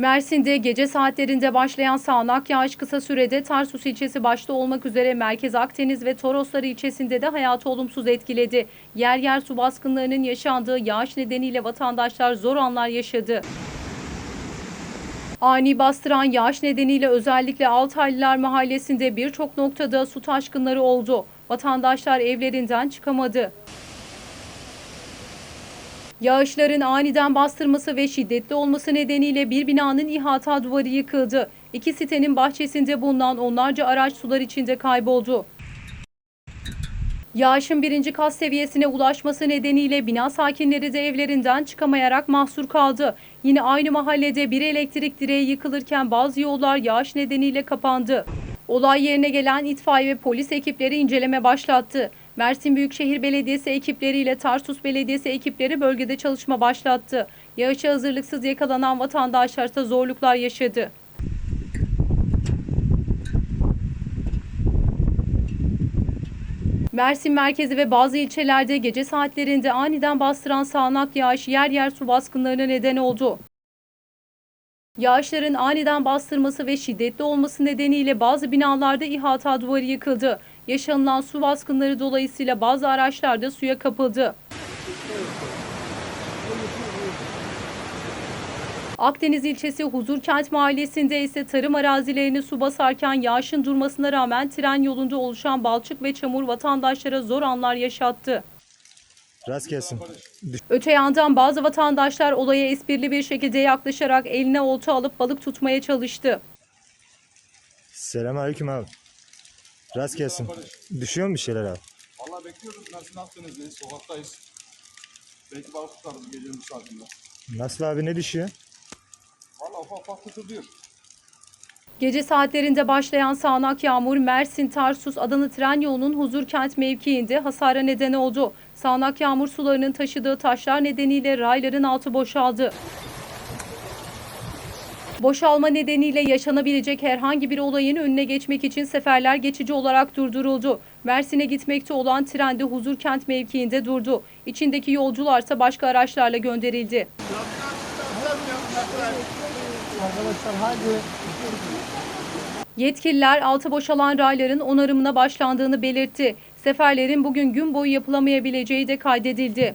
Mersin'de gece saatlerinde başlayan sağanak yağış kısa sürede Tarsus ilçesi başta olmak üzere Merkez Akdeniz ve Toroslar ilçesinde de hayatı olumsuz etkiledi. Yer yer su baskınlarının yaşandığı yağış nedeniyle vatandaşlar zor anlar yaşadı. Ani bastıran yağış nedeniyle özellikle Altaylılar Mahallesi'nde birçok noktada su taşkınları oldu. Vatandaşlar evlerinden çıkamadı. Yağışların aniden bastırması ve şiddetli olması nedeniyle bir binanın ihata duvarı yıkıldı. İki sitenin bahçesinde bulunan onlarca araç sular içinde kayboldu. Yağışın birinci kat seviyesine ulaşması nedeniyle bina sakinleri de evlerinden çıkamayarak mahsur kaldı. Yine aynı mahallede bir elektrik direği yıkılırken bazı yollar yağış nedeniyle kapandı. Olay yerine gelen itfaiye ve polis ekipleri inceleme başlattı. Mersin Büyükşehir Belediyesi ekipleriyle Tarsus Belediyesi ekipleri bölgede çalışma başlattı. Yağışa hazırlıksız yakalanan vatandaşlar da zorluklar yaşadı. Mersin merkezi ve bazı ilçelerde gece saatlerinde aniden bastıran sağanak yağış yer yer su baskınlarına neden oldu. Yağışların aniden bastırması ve şiddetli olması nedeniyle bazı binalarda ihata duvarı yıkıldı. Yaşanılan su baskınları dolayısıyla bazı araçlar da suya kapıldı. Akdeniz ilçesi Huzurkent mahallesinde ise tarım arazilerini su basarken yağışın durmasına rağmen tren yolunda oluşan balçık ve çamur vatandaşlara zor anlar yaşattı. Rast gelsin. Öte yandan bazı vatandaşlar olaya esprili bir şekilde yaklaşarak eline olta alıp balık tutmaya çalıştı. Selamünaleyküm abi. Rast gelsin. Düşüyor mu bir şeyler abi? Vallahi bekliyoruz. Mersin Akdeniz'deyiz. Sokaktayız. Belki balık tutarız gecenin bu saatinde. Nasıl abi ne düşüyor? Vallahi ufak ufak tutuluyor. Gece saatlerinde başlayan sağanak yağmur Mersin, Tarsus, Adana tren yolunun Huzurkent mevkiinde hasara neden oldu. Sağanak yağmur sularının taşıdığı taşlar nedeniyle rayların altı boşaldı. Boşalma nedeniyle yaşanabilecek herhangi bir olayın önüne geçmek için seferler geçici olarak durduruldu. Mersin'e gitmekte olan trende Huzurkent mevkiinde durdu. İçindeki yolcularsa başka araçlarla gönderildi. Yetkililer altı boşalan rayların onarımına başlandığını belirtti. Seferlerin bugün gün boyu yapılamayabileceği de kaydedildi.